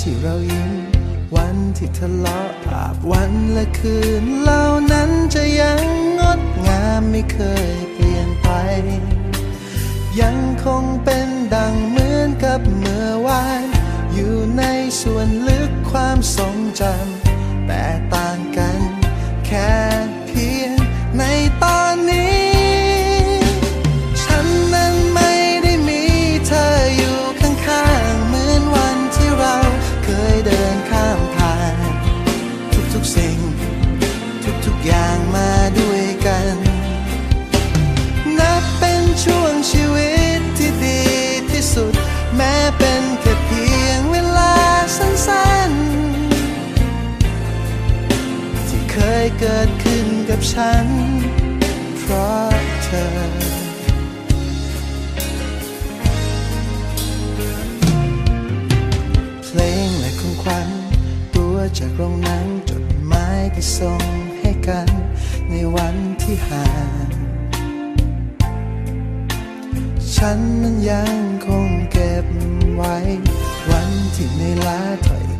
ที่เรายิ้ม วันที่ทะเลาะอาบวันและคืนเหล่านั้นจะยังงดงามไม่เคย เกิดขึ้นกับฉัน เพราะเธอเพลงและของขวัญตัวจากโรงหนังจดหมายที่ส่งให้กันในวันที่ห่าง ฉันนั้นยังคงเก็บไว้ วันที่ในอยล้าถอย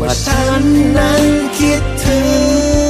ว่าฉันนั้นคิดถึง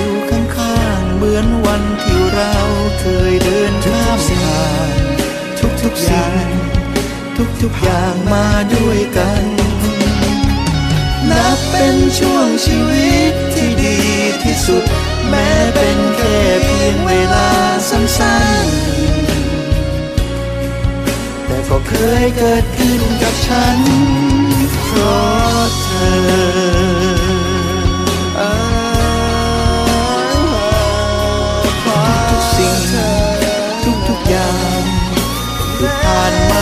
่ เหมือนวันที่เราเคยเดินข้ามผ่านทุกๆสิ่งทุกๆอย่างมาด้วยกัน นับเป็นช่วงชีวิตที่ดีที่สุด แม้เป็นแค่เพียงเวลาสั้นๆ แต่ก็เคยเกิดขึ้นกับฉันเพราะเธอ